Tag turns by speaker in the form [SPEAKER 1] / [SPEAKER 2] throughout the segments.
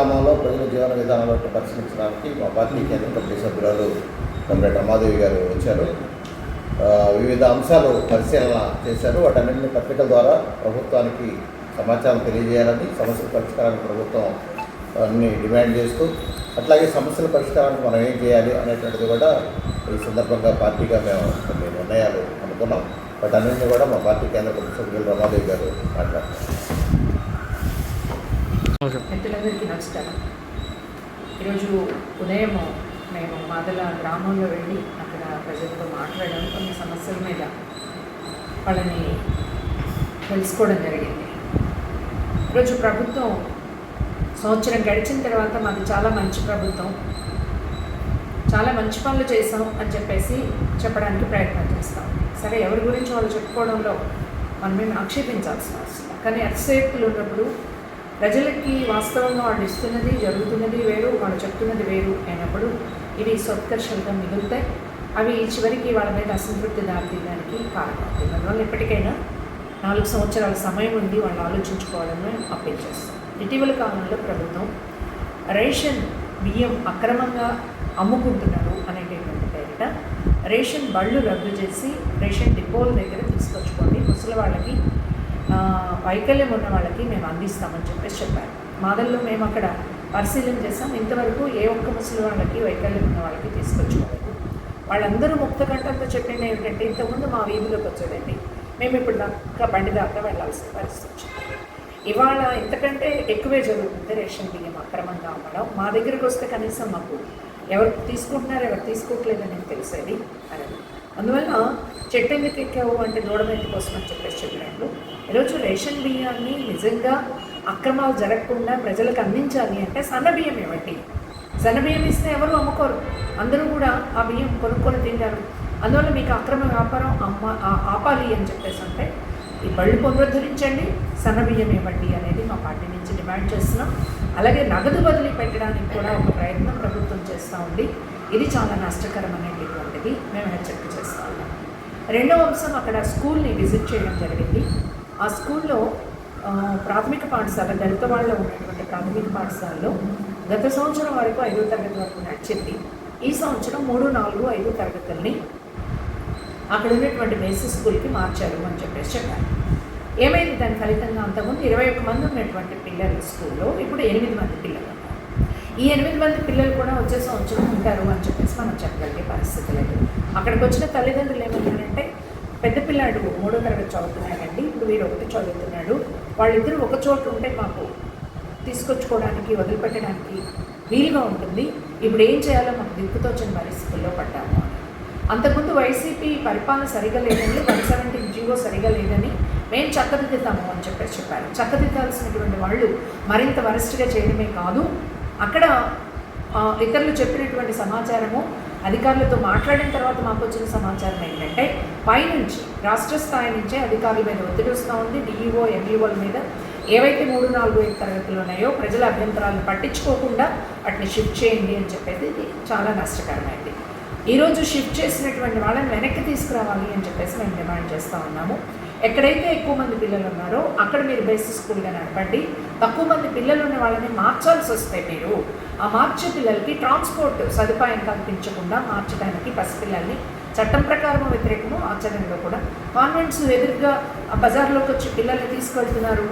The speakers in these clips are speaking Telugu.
[SPEAKER 1] గ్రామంలో ప్రజల జీవన విధానాలను పరిశీలించడానికి మా పార్టీ కేంద్ర కమిటీ సభ్యురాలు కమ్రేడ్ రమాదేవి గారు వచ్చారు. వివిధ అంశాలు పరిశీలన చేశారు. వాటన్నింటినీ పత్రికల ద్వారా ప్రభుత్వానికి సమాచారం తెలియజేయాలని సమస్యల పరిష్కారానికి ప్రభుత్వం అన్ని డిమాండ్ చేస్తూ అట్లాగే సమస్యల పరిష్కారానికి మనం ఏం చేయాలి అనేటువంటిది కూడా ఈ సందర్భంగా పార్టీగా మేము కొన్ని నిర్ణయాలు అనుకున్నాం. వాటన్నింటినీ కూడా మా పార్టీ కేంద్ర కమిటీ సభ్యులు రమాదేవి గారు మాట్లాడుతున్నారు
[SPEAKER 2] మిత్రులందరికీ నమస్కారం ఈరోజు ఉదయం మేము మాదల గ్రామంలో వెళ్ళి అక్కడ ప్రజలతో మాట్లాడడం కొన్ని సమస్యల మీద వాళ్ళని తెలుసుకోవడం జరిగింది. ఈరోజు ప్రభుత్వం సంవత్సరం గడిచిన తర్వాత మాది చాలా మంచి ప్రభుత్వం. చాలా మంచి పనులు చేసాం అని చెప్పేసి చెప్పడానికి ప్రయత్నం చేస్తాం. సరే ఎవరి గురించి వాళ్ళు చెప్పుకోవడంలో మనం మేము ఆక్షేపించాల్సిన అవసరం కానీ అతిశయోక్తులు ఉన్నప్పుడు ప్రజలకి వాస్తవంగా వాళ్ళు ఇస్తున్నది జరుగుతున్నది వేరు వాళ్ళు చెప్తున్నది వేరు అయినప్పుడు ఇవి స్వత్కర్షలుగా మిగులుతాయి. అవి చివరికి వాళ్ళ మీద అసంతృప్తి దారితీయడానికి కారణం అవుతుంది అందువల్ల ఎప్పటికైనా నాలుగు సంవత్సరాల సమయం ఉంది వాళ్ళు ఆలోచించుకోవాలని అప్పీల్ చేస్తాం. ఇటీవల కాలంలో ప్రభుత్వం రేషన్ బియ్యం అక్రమంగా అమ్ముకుంటున్నారు అనేటటువంటి పేరిట రేషన్ బళ్ళు రద్దు చేసి రేషన్ డిపోల దగ్గర తీసుకొచ్చుకోండి ముసలి వాళ్ళకి వైకల్యం ఉన్న వాళ్ళకి మేము అందిస్తామని చెప్పేసి చెప్పారు. మాదల్లో మేము అక్కడ పరిశీలన చేసాం ఇంతవరకు ఏ ఒక్క ముసలి వాళ్ళకి వైకల్యం ఉన్న వాళ్ళకి తీసుకొచ్చుకోలేదు. వాళ్ళందరూ ముక్త కంఠంతో చెప్పింది ఏమిటంటే ఇంతకుముందు మా వీధిలోకి వచ్చేదండి. మేము ఇప్పుడు దాకా బండి దాకా వెళ్ళాల్సిన పరిస్థితి వచ్చింది. ఇవాళ ఇంతకంటే ఎక్కువే జరుగుతుంది రేషన్ బియ్యం అక్రమంగా అమ్మడం. మా దగ్గరకు వస్తే కనీసం మాకు ఎవరు తీసుకుంటున్నారు ఎవరు తీసుకోవట్లేదు అనేది తెలిసేది? అని అందువల్ల చెట్టు ఎందుకు ఎక్కావు అంటే దూడమెట్టు కోసం అని చెప్పేసి చెప్పినట్లు ఈరోజు రేషన్ బియ్యాన్ని నిజంగా అక్రమాలు జరగకుండా ప్రజలకు అందించాలి అంటే సన్న బియ్యం ఇవ్వండి. సన్న బియ్యం ఇస్తే ఎవరు అమ్ముకోరు. అందరూ కూడా ఆ బియ్యం కొనుక్కొని తింటారు. అందువల్ల మీకు అక్రమ వ్యాపారం అమ్మ ఆపాలి అని చెప్పేసి అంటే ఈ బళ్ళు పునరుద్ధరించండి సన్న బియ్యం ఇవ్వండి అనేది మా పార్టీ నుంచి డిమాండ్ చేస్తున్నాం. అలాగే నగదు బదిలీ పెట్టడానికి కూడా ఒక ప్రయత్నం ప్రభుత్వం చేస్తూ ఉంది. ఇది చాలా నష్టకరం అనేటటువంటిది మేము హెచ్చరిక చేస్తూ ఉన్నాం. రెండవ అంశం అక్కడ స్కూల్ని విజిట్ చేయడం జరిగింది. ఆ స్కూల్లో ప్రాథమిక పాఠశాల దళిత వాళ్ళలో ఉన్నటువంటి ప్రాథమిక పాఠశాలలో గత సంవత్సరం వరకు ఐదో తరగతి వరకు నడిచింది. ఈ సంవత్సరం మూడు నాలుగు ఐదు తరగతుల్ని అక్కడ ఉన్నటువంటి బేసిక్ స్కూల్కి మార్చారు అని చెప్పేసి చెప్పారు. ఏమైంది? దాని ఫలితంగా అంతకుముందు ఇరవై ఒక్క మంది ఉన్నటువంటి పిల్లలు స్కూల్లో ఇప్పుడు ఎనిమిది మంది పిల్లలు ఉన్నారు. ఈ ఎనిమిది మంది పిల్లలు కూడా వచ్చే సంవత్సరం ఉంటారు అని చెప్పేసి మనం చెప్పగలిగే పరిస్థితి లేదు. అక్కడికి వచ్చిన తల్లిదండ్రులు ఏమన్నారంటే పెద్ద పిల్లాడు మూడో తరగతి చదువుతున్నాడండి ఇప్పుడు వీడు ఒకటి చదువుతున్నాడు. వాళ్ళిద్దరూ ఒక చోట ఉంటే మాకు తీసుకొచ్చుకోవడానికి వదిలిపెట్టడానికి వీలుగా ఉంటుంది. ఇప్పుడు ఏం చేయాలో మాకు దిక్కుతోచని పరిస్థితుల్లో పడ్డాము అంతకుముందు వైసీపీ పరిపాలన సరిగా లేదని వన్ సెవెంటీ జీవో సరిగా లేదని మేము చక్కదిద్దుతాము అని చెప్పేసి చెప్పారు. చక్కదిద్దాల్సినటువంటి వాళ్ళు మరింత వరస్ట్గా చేయడమే కాదు అక్కడ ఇతరులు చెప్పినటువంటి సమాచారము అధికారులతో మాట్లాడిన తర్వాత మాకు వచ్చిన సమాచారం ఏంటంటే పైనుంచి రాష్ట్ర స్థాయి నుంచే అధికారుల మీద ఒత్తిడి వస్తూ ఉంది. డిఈఓ ఎంఈఓల మీద ఏవైతే మూడు నాలుగు ఐదు తరగతులు ఉన్నాయో ప్రజల అభ్యంతరాలను పట్టించుకోకుండా వాటిని షిఫ్ట్ చేయండి అని చెప్పేది ఇది చాలా నష్టకరమైంది. ఈరోజు షిఫ్ట్ చేసినటువంటి వాళ్ళని వెనక్కి తీసుకురావాలి అని చెప్పేసి మేము డిమాండ్ చేస్తూ ఉన్నాము. ఎక్కడైతే ఎక్కువ మంది పిల్లలు ఉన్నారో అక్కడ మీరు బేసిక్ స్కూల్గా నడపండి. తక్కువ మంది పిల్లలు ఉన్న వాళ్ళని మార్చాల్సి వస్తే మీరు ఆ మార్చే పిల్లలకి ట్రాన్స్పోర్ట్ సదుపాయం కల్పించకుండా మార్చడానికి పసిపిల్లల్ని చట్టం ప్రకారం వ్యతిరేకము ఆచరణలో కూడా కాన్వెంట్స్ ఎదురుగా ఆ బజార్లోకి వచ్చి పిల్లల్ని తీసుకెళ్తున్నారు.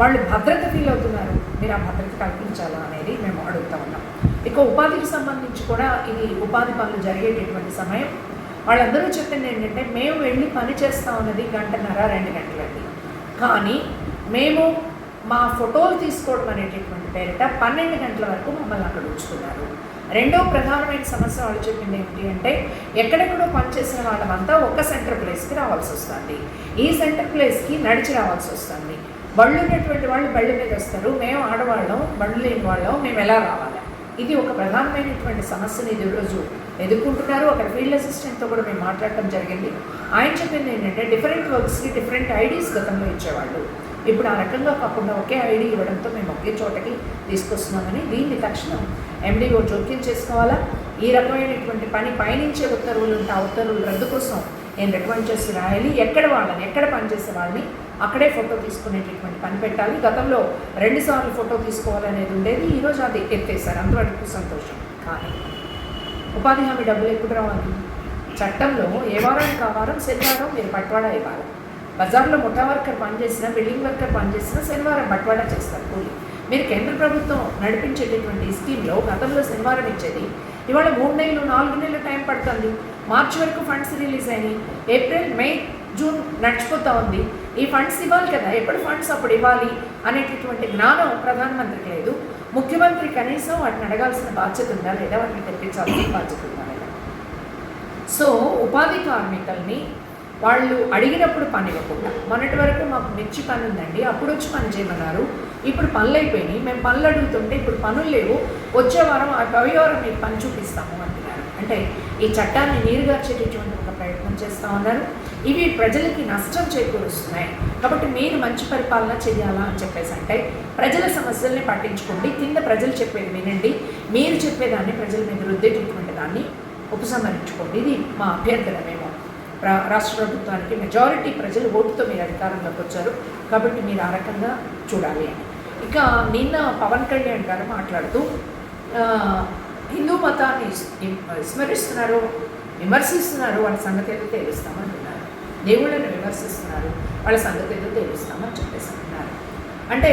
[SPEAKER 2] వాళ్ళు భద్రత ఫీల్ అవుతున్నారు. మీరు ఆ భద్రత కల్పించాలా అనేది మేము అడుగుతా ఉన్నాం. ఇక ఉపాధికి సంబంధించి కూడా ఇది ఉపాధి పనులు జరిగేటటువంటి సమయం. వాళ్ళందరూ చెప్పింది ఏంటంటే మేము వెళ్ళి పని చేస్తా ఉన్నది గంటన్నర రెండు గంటలండి కానీ మేము మా ఫోటోలు తీసుకోవడం అనేటటువంటి పేరిట పన్నెండు గంటల వరకు మమ్మల్ని అక్కడ ఉంచుకున్నారు. రెండో ప్రధానమైన సమస్య వాళ్ళు చెప్పింది ఏంటి అంటే ఎక్కడెక్కడో పనిచేసిన వాళ్ళమంతా ఒక్క సెంటర్ ప్లేస్కి రావాల్సి వస్తుంది. ఈ సెంటర్ ప్లేస్కి నడిచి రావాల్సి వస్తుంది. బళ్ళు ఉన్నటువంటి వాళ్ళు బళ్ళ మీద వస్తారు. మేము ఆడవాళ్ళం బళ్ళు లేని వాళ్ళం మేము ఎలా రావాలి? ఇది ఒక ప్రధానమైనటువంటి సమస్యని ఇది ఈరోజు ఎదుర్కొంటున్నారు. అక్కడ ఫీల్డ్ అసిస్టెంట్తో కూడా మేము మాట్లాడటం జరిగింది. ఆయన చెప్పింది ఏంటంటే డిఫరెంట్ వర్క్స్కి డిఫరెంట్ ఐడీస్ గతంలో ఇచ్చేవాళ్ళు. ఇప్పుడు ఆ రకంగా కాకుండా ఒకే ఐడి ఇవ్వడంతో మేము ఒకే చోటకి తీసుకొస్తున్నామని దీన్ని తక్షణం ఎండిఓ జోక్యం చేసుకోవాలా? ఈ రకమైనటువంటి పని పయనించే ఉత్తర్వులు ఉంటే ఆ ఉత్తర్వులు రద్దు కోసం నేను రికమెండ్ చేసి రాయాలి. ఎక్కడ వాళ్ళని ఎక్కడ పనిచేసే వాళ్ళని అక్కడే ఫోటో తీసుకునేటటువంటి పని పెట్టాలి. గతంలో రెండుసార్లు ఫోటో తీసుకోవాలనేది ఉండేది. ఈరోజు అది ఎత్తేసారు. అంతవరకు సంతోషం. కానీ ఉపాధి హామీ డబ్బులు ఎప్పుడు రావాలి చట్టంలో ఏ వారానికి ఆ వారం శనివారం మీరు బట్వాడా ఇవ్వాలి బజార్లో ముఠా వర్కర్ పనిచేసిన బిల్డింగ్ వర్కర్ పనిచేసిన శనివారం బట్వాడా చేస్తారు కూలి. మీరు కేంద్ర ప్రభుత్వం నడిపించేటటువంటి స్కీమ్లో గతంలో శనివారం ఇచ్చేది ఇవాళ మూడు నెలలు నాలుగు నెలలు టైం పడుతుంది. మార్చి వరకు ఫండ్స్ రిలీజ్ అయినాయి. ఏప్రిల్ మే జూన్ నడిచిపోతూ ఉంది. ఈ ఫండ్స్ ఇవ్వాలి కదా ఎప్పుడు ఫండ్స్ అప్పుడు ఇవ్వాలి అనేటటువంటి జ్ఞానం ప్రధానమంత్రికి లేదు. ముఖ్యమంత్రి కనీసం వాటిని అడగాల్సిన బాధ్యత ఉందా లేదా? వాటిని తెప్పించాల్సిన బాధ్యత ఉందా లేదా? సో ఉపాధి కార్మికుల్ని వాళ్ళు అడిగినప్పుడు పని ఇవ్వకుండా మొన్నటి వరకు మాకు మిర్చి పని ఉందండి అప్పుడు వచ్చి పని చేయమన్నారు ఇప్పుడు పనులు అయిపోయినాయి మేము పనులు అడుగుతుంటే ఇప్పుడు పనులు లేవు వచ్చే వారం ఆ పవి వారం మీకు పని చూపిస్తాము అని అంటే ఈ చట్టాన్ని నీరుగార్చేటటువంటి ఒక ప్రయత్నం చేస్తూ ఉన్నారు. ఇవి ప్రజలకి నష్టం చేకూరుస్తున్నాయి. కాబట్టి మీరు మంచి పరిపాలన చేయాలా అని చెప్పేసి అంటే ప్రజల సమస్యల్ని పట్టించుకోండి. కింద ప్రజలు చెప్పేది వినండి. మీరు చెప్పేదాన్ని ప్రజల మీద రుద్దేటటువంటి దాన్ని ఉపసంహరించుకోండి. ఇది మా అభ్యర్థన మేము రా- రాష్ట్ర ప్రభుత్వానికి మెజారిటీ ప్రజలు ఓటుతో మీరు అధికారంలోకి వచ్చారు. కాబట్టి మీరు ఆ రకంగా చూడాలి. అని ఇక నిన్న పవన్ కళ్యాణ్ గారు మాట్లాడుతూ హిందూ మతాన్ని విస్మరిస్తున్నారు విమర్శిస్తున్నారు వాళ్ళ సంగతి ఏదో తెలుస్తామంటున్నారు దేవుళ్ళని విమర్శిస్తున్నారు వాళ్ళ సంగతి ఏదో తెలుస్తామని చెప్పేసి అంటున్నారు అంటే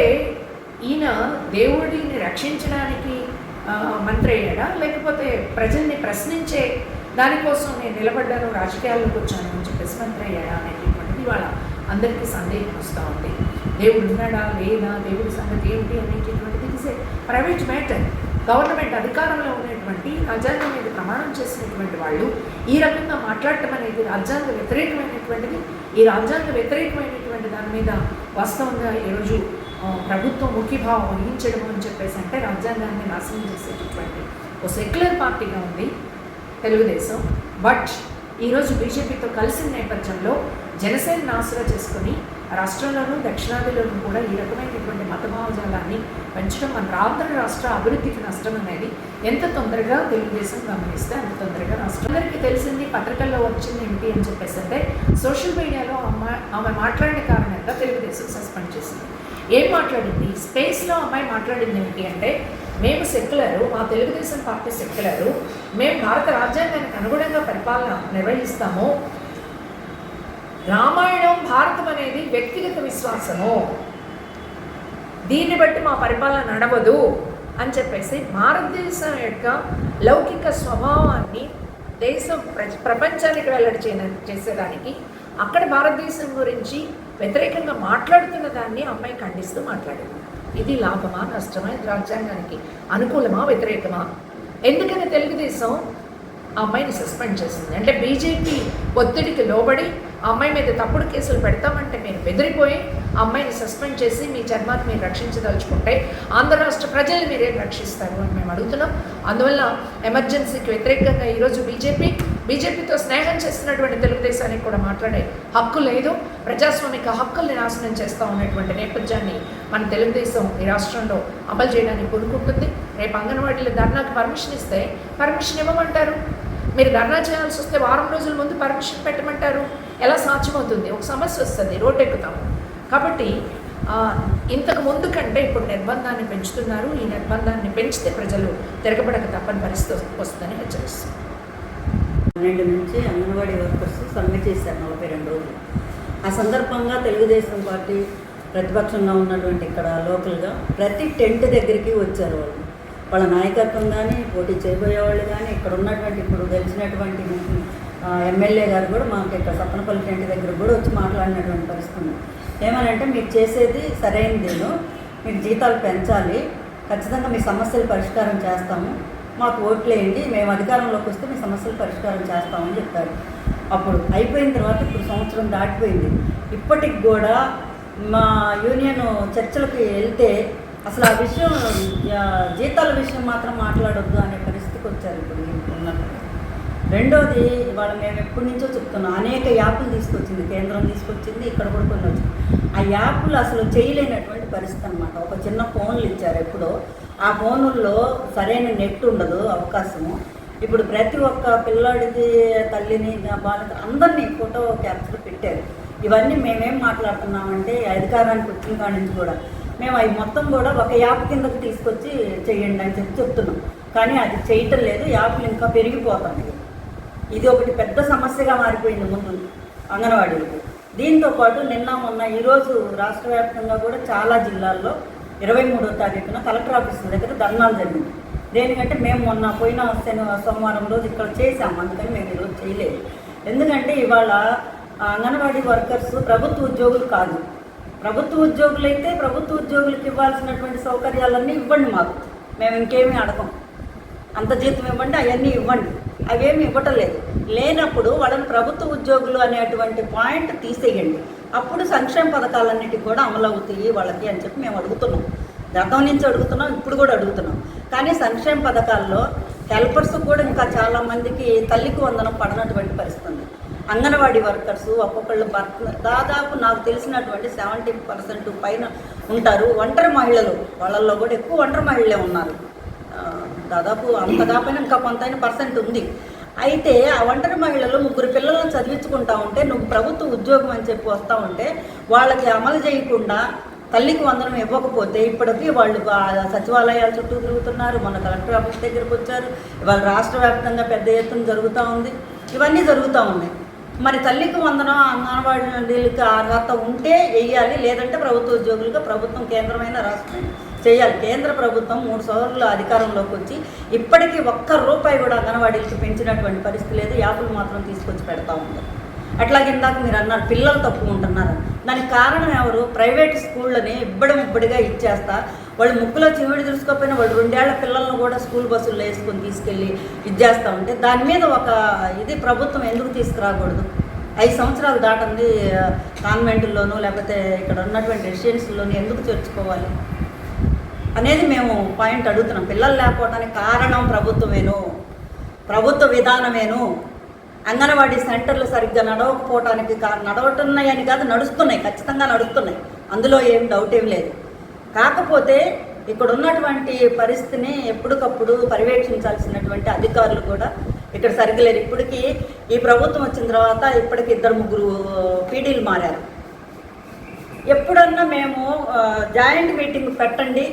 [SPEAKER 2] ఈయన దేవుడిని రక్షించడానికి ఆ, మంత్రి అయ్యాడా లేకపోతే ప్రజల్ని ప్రశ్నించే దానికోసం నేను నిలబడ్డాను రాజకీయాల్లోకి వచ్చాను అని చెప్పేసి మంత్రి అయ్యాడా అనేటటువంటిది వాళ్ళ అందరికీ సందేహం వస్తూ ఉంది. దేవుడు ఉన్నాడా? లేదా? దేవుడి సంగతి ఏమిటి? అనేటటువంటిది it's a private matter. Government అధికారంలో ఉన్నటువంటి రాజ్యాంగం మీద ప్రమాణం చేసినటువంటి వాళ్ళు ఈ రకంగా మాట్లాడటం అనేది రాజ్యాంగ వ్యతిరేకమైనటువంటిది. ఈ రాజ్యాంగ వ్యతిరేకమైనటువంటి దాని మీద వాస్తవంగా ఈరోజు ప్రభుత్వం ముఖ్యభావం వహించడం అని చెప్పేసి అంటే రాజ్యాంగాన్ని నాశనం చేసేటటువంటి ఓ సెక్యులర్ పార్టీగా ఉంది తెలుగుదేశం. బట్ ఈరోజు బీజేపీతో కలిసిన నేపథ్యంలో జనసేన ఆసరా చేసుకొని రాష్ట్రంలోనూ దక్షిణాదిలోనూ కూడా ఈ రకమైనటువంటి మతభావజాలాన్ని పెంచడం మన ఆంధ్ర రాష్ట్ర అభివృద్ధికి నష్టం అనేది ఎంత తొందరగా తెలుగుదేశం గమనిస్తే అంత తొందరగా నష్టం. అందరికీ తెలిసింది పత్రికల్లో వచ్చింది ఏంటి అని చెప్పేసి అంటే సోషల్ మీడియాలో అమ్మాయి ఆమె మాట్లాడిన కారణంగా తెలుగుదేశం సస్పెండ్ చేసింది. ఏం మాట్లాడింది? స్పేస్లో అమ్మాయి మాట్లాడింది ఏంటి అంటే మేము సెక్యులరు మా తెలుగుదేశం పార్టీ సెక్యులరు మేము భారత రాజ్యాంగానికి అనుగుణంగా పరిపాలన నిర్వహిస్తాము రామాయణం భారతం అనేది వ్యక్తిగత విశ్వాసము. దీన్ని బట్టి మా పరిపాలన నడవదు అని చెప్పేసి భారతదేశం యొక్క లౌకిక స్వభావాన్ని దేశం ప్ర ప్రపంచానికి వెల్లడి చే చేసేదానికి అక్కడ భారతదేశం గురించి వ్యతిరేకంగా మాట్లాడుతున్న దాన్ని అమ్మాయి ఖండిస్తూ మాట్లాడింది. ఇది లాభమా నష్టమా ఇది రాజ్యాంగానికి అనుకూలమా వ్యతిరేకమా? ఎందుకని తెలుగుదేశం ఆ అమ్మాయిని సస్పెండ్ చేసింది? అంటే బీజేపీ ఒత్తిడికి లోబడి ఆ అమ్మాయి మీద తప్పుడు కేసులు పెడతామంటే మీరు బెదిరిపోయి ఆ అమ్మాయిని సస్పెండ్ చేసి మీ జన్మాన్ని మీరు రక్షించదలుచుకుంటే ఆంధ్ర రాష్ట్ర ప్రజలు మీరేం రక్షిస్తారు అని మేము అడుగుతున్నాం. అందువల్ల ఎమర్జెన్సీకి వ్యతిరేకంగా ఈరోజు బీజేపీ బీజేపీతో స్నేహం చేస్తున్నటువంటి తెలుగుదేశానికి కూడా మాట్లాడే హక్కు లేదు. ప్రజాస్వామిక హక్కుల్ని నాశనం చేస్తూ ఉన్నటువంటి నేపథ్యాన్ని మన తెలుగుదేశం ఈ రాష్ట్రంలో అమలు చేయడానికి కోరుకుంటుంది. రేపు అంగన్వాడీలు ధర్నాకి పర్మిషన్ ఇస్తే పర్మిషన్ ఇవ్వమంటారు. మీరు ధర్నా చేయాల్సి వస్తే వారం రోజుల ముందు పర్మిషన్ పెట్టమంటారు. ఎలా సాధ్యమవుతుంది? ఒక సమస్య వస్తుంది రోడ్డు ఎక్కుతాం. కాబట్టి ఇంతకు ముందు కంటే ఇప్పుడు నిర్బంధాన్ని పెంచుతున్నారు. ఈ నిర్బంధాన్ని పెంచితే ప్రజలు తిరగబడక తప్పని పరిస్థితి వస్తుందని హెచ్చరిస్తున్నారు.
[SPEAKER 3] పన్నెండు నుంచి అంగన్వాడీ వర్కర్స్ సమ్మె చేశారు నలభై రెండు రోజులు. ఆ సందర్భంగా తెలుగుదేశం పార్టీ ప్రతిపక్షంగా ఉన్నటువంటి ఇక్కడ లోకల్గా ప్రతి టెంట్ దగ్గరికి వచ్చారు వాళ్ళు. వాళ్ళ నాయకత్వం కానీ పోటీ చేయబోయే వాళ్ళు కానీ ఇక్కడ ఉన్నటువంటి ఇప్పుడు గెలిచినటువంటి ఎమ్మెల్యే గారు కూడా మాకు ఇక్కడ సత్తనపల్లి టెంట్ దగ్గర కూడా వచ్చి మాట్లాడినటువంటి పరిస్థితి ఉంది. ఏమనంటే మీరు చేసేది సరైనదేను మీరు జీతాలు పెంచాలి ఖచ్చితంగా మీ సమస్యలు పరిష్కారం చేస్తాము మాకు ఓట్లేయండి మేము అధికారంలోకి వస్తే మీ సమస్యలు పరిష్కారం చేస్తామని చెప్పారు. అప్పుడు అయిపోయిన తర్వాత ఇప్పుడు సంవత్సరం దాటిపోయింది. ఇప్పటికి కూడా మా యూనియన్ చర్చలకు వెళ్తే అసలు ఆ విషయం జీతాల విషయం మాత్రం మాట్లాడొద్దు అనే పరిస్థితికి వచ్చారు ఇప్పుడు రెండోది ఇవాళ మేము ఎప్పటి నుంచో చెప్తున్నాం అనేక యాప్లు తీసుకొచ్చింది కేంద్రం తీసుకొచ్చింది ఇక్కడ కూడా కొన్ని వచ్చింది. ఆ యాప్లు అసలు చేయలేనటువంటి పరిస్థితి అనమాట ఒక చిన్న ఫోన్లు ఇచ్చారు ఎప్పుడో. ఆ ఫోనుల్లో సరైన నెట్ ఉండదు అవకాశము. ఇప్పుడు ప్రతి ఒక్క పిల్లాడిది తల్లిని బాలిక అందరినీ ఫోటో క్యాప్చర్ పెట్టారు. ఇవన్నీ మేమేం మాట్లాడుతున్నామంటే అధికారానికి వచ్చిన కాడి నుంచి కూడా. మేము అవి మొత్తం కూడా ఒక యాప్ కిందకి తీసుకొచ్చి చేయండి అని చెప్పి చెప్తున్నాం. కానీ అది చేయటం లేదు యాప్లు ఇంకా పెరిగిపోతున్నాయి. ఇది ఒకటి పెద్ద సమస్యగా మారిపోయింది ముందు అంగన్వాడీలకు. దీంతో పాటు నిన్న మొన్న ఈరోజు రాష్ట్ర వ్యాప్తంగా కూడా చాలా జిల్లాల్లో ఇరవై మూడో తారీఖున కలెక్టర్ ఆఫీస్ దగ్గర ధర్నాలు జరిగింది దేనికంటే మేము మొన్న పోయిన శని సోమవారం రోజు ఇక్కడ చేసాం అందుకని మేము ఈరోజు చేయలేదు. ఎందుకంటే ఇవాళ అంగన్వాడీ వర్కర్స్ ప్రభుత్వ ఉద్యోగులు కాదు. ప్రభుత్వ ఉద్యోగులైతే ప్రభుత్వ ఉద్యోగులకు ఇవ్వాల్సినటువంటి సౌకర్యాలన్నీ ఇవ్వండి మాకు. మేము ఇంకేమీ అడగం. అంత జీతం ఇవ్వండి అవన్నీ ఇవ్వండి. అవేమి ఇవ్వటం లేదు. లేనప్పుడు వాళ్ళని ప్రభుత్వ ఉద్యోగులు అనేటువంటి పాయింట్ తీసేయండి. అప్పుడు సంక్షేమ పథకాలన్నిటికి కూడా అమలు అవుతాయి వాళ్ళకి అని చెప్పి మేము అడుగుతున్నాం. గతం నుంచి అడుగుతున్నాం ఇప్పుడు కూడా అడుగుతున్నాం. కానీ సంక్షేమ పథకాల్లో హెల్పర్స్ కూడా ఇంకా చాలామందికి తల్లికి వందనం పడనటువంటి పరిస్థితి ఉంది అంగన్వాడీ వర్కర్స్ ఒక్కొక్కళ్ళు భర్త దాదాపు నాకు తెలిసినటువంటి సెవెంటీ పర్సెంట్ పైన ఉంటారు. ఒంటరి మహిళలు. వాళ్ళల్లో కూడా ఎక్కువ ఒంటరి మహిళలే ఉన్నారు. దాదాపు అంత కాకపోయినా ఇంకా కొంత పర్సెంట్ ఉంది. అయితే ఆ ఒంటరి మహిళలు ముగ్గురు పిల్లలను చదివించుకుంటా ఉంటే నువ్వు ప్రభుత్వ ఉద్యోగం అని చెప్పి వస్తూ ఉంటే వాళ్ళకి అమలు చేయకుండా తల్లికి వందనం ఇవ్వకపోతే ఇప్పటికీ వాళ్ళు సచివాలయాల చుట్టూ తిరుగుతున్నారు మన కలెక్టర్ ఆఫీస్ దగ్గరికి వచ్చారు. ఇవాళ రాష్ట్ర వ్యాప్తంగా పెద్ద ఎత్తున జరుగుతూ ఉంది. ఇవన్నీ జరుగుతూ ఉన్నాయి. మరి తల్లికి వందనం అంగన్వాడీలకు అర్హత ఉంటే వెయ్యాలి లేదంటే ప్రభుత్వ ఉద్యోగులుగా ప్రభుత్వం కేంద్రమైన రాష్ట్రమైన చేయాలి. కేంద్ర ప్రభుత్వం మూడు సంవత్సరాల అధికారంలోకి వచ్చి ఇప్పటికీ ఒక్క రూపాయి కూడా అంగన్వాడీలకు పెంచినటువంటి పరిస్థితి లేదు. యాపులు మాత్రం తీసుకొచ్చి పెడతా ఉంది అట్లాగే ఇందాక మీరు అన్నారు పిల్లలు తక్కువ ఉంటున్నారు. దానికి కారణం ఎవరు? ప్రైవేట్ స్కూళ్ళని ఇబ్బడం ఇబ్బడిగా ఇచ్చేస్తా. వాళ్ళు ముక్కులో చివిడి చూసుకోకపోయినా వాళ్ళు రెండేళ్ళ పిల్లలను కూడా స్కూల్ బస్సుల్లో వేసుకొని తీసుకెళ్ళి ఇచ్చేస్తూ ఉంటే దాని మీద ఒక ఇది ప్రభుత్వం ఎందుకు తీసుకురాకూడదు? ఐదు సంవత్సరాలు దాటింది కాన్వెంట్లోనూ లేకపోతే ఇక్కడ ఉన్నటువంటి రెసిడెన్స్లోనూ ఎందుకు చేర్చుకోవాలి? అనేది మేము పాయింట్ అడుగుతున్నాం. పిల్లలు లేకపోవడానికి కారణం ప్రభుత్వమేను. ప్రభుత్వ విధానమేను. అంగన్వాడీ సెంటర్లు సరిగ్గా నడవకపోవటానికి కా నడవటున్నాయని కాదు నడుస్తున్నాయి. ఖచ్చితంగా నడుస్తున్నాయి. అందులో ఏం డౌట్ ఏం లేదు. కాకపోతే ఇక్కడ ఉన్నటువంటి పరిస్థితిని ఎప్పటికప్పుడు పర్యవేక్షించాల్సినటువంటి అధికారులు కూడా ఇక్కడ సరిగ్గా లేరు. ఇప్పటికీ ఈ ప్రభుత్వం వచ్చిన తర్వాత ఇప్పటికి ఇద్దరు ముగ్గురు పీడీలు మారారు. ఎప్పుడన్నా మేము జాయింట్ మీటింగ్ పెట్టండి.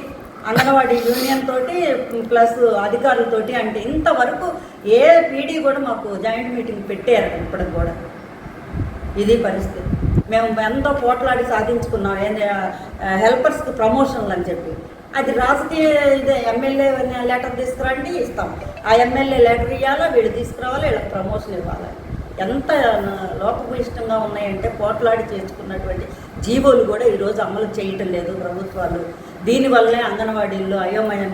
[SPEAKER 3] అంగన్వాడీ యూనియన్ తోటి ప్లస్ అధికారులతోటి అంటే ఇంతవరకు ఏ పీడీ కూడా మాకు జాయింట్ మీటింగ్ పెట్టారు ఇప్పటికి కూడా. ఇది పరిస్థితి. మేము ఎంతో పోట్లాడి సాధించుకున్నాం. ఏంది హెల్పర్స్కి ప్రమోషన్లు అని చెప్పి. అది రాజకీయ ఇదే ఎమ్మెల్యే లెటర్ తీసుకురండి ఇస్తాం. ఆ ఎమ్మెల్యే లెటర్ ఇవ్వాలా వీళ్ళు తీసుకురావాలి వీళ్ళకి ప్రమోషన్ ఇవ్వాలి? ఎంత లోపభూయిష్టంగా ఉన్నాయంటే పోట్లాడి చేసుకున్నటువంటి జీవోలు కూడా ఈరోజు అమలు చేయటం లేదు ప్రభుత్వాలు. దీనివల్లే అంగన్వాడీల్లో అయోమయ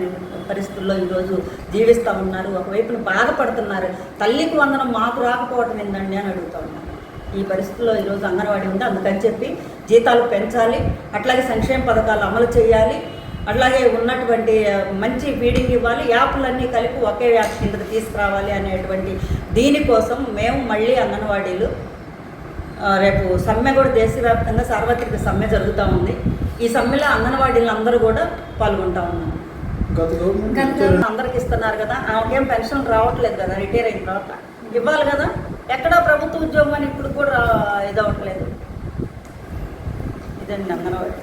[SPEAKER 3] పరిస్థితుల్లో ఈరోజు జీవిస్తూ ఉన్నారు. ఒకవైపున బాధపడుతున్నారు. తల్లికి వందనం మాకు రాకపోవటం ఏందండి అని అడుగుతా ఉన్నారు. ఈ పరిస్థితుల్లో ఈరోజు అంగన్వాడీ ఉంది. అందుకని చెప్పి జీతాలు పెంచాలి. అట్లాగే సంక్షేమ పథకాలు అమలు చేయాలి. అట్లాగే ఉన్నటువంటి మంచి ఫీడింగ్ ఇవ్వాలి. యాప్లన్నీ కలిపి ఒకే యాప్ కింద తీసుకురావాలి అనేటువంటి దీనికోసం మేము మళ్ళీ అంగన్వాడీలు రేపు సమ్మె కూడా దేశవ్యాప్తంగా సార్వత్రిక సమ్మె జరుగుతూ ఉంది. ఈ సమ్మెలో అంగన్వాడీలు అందరూ కూడా పాల్గొంటా
[SPEAKER 4] ఇచ్చారు.
[SPEAKER 3] అందరికి ఇస్తున్నారు కదా ఆమెకేం పెన్షన్ రావట్లేదు కదా రిటైర్ అయిన తర్వాత. ఇవ్వాలి కదా ఎక్కడా ప్రభుత్వ ఉద్యోగం అని ఇప్పుడు కూడా ఇది అవ్వట్లేదు ఇదండి అంగన్వాడీ.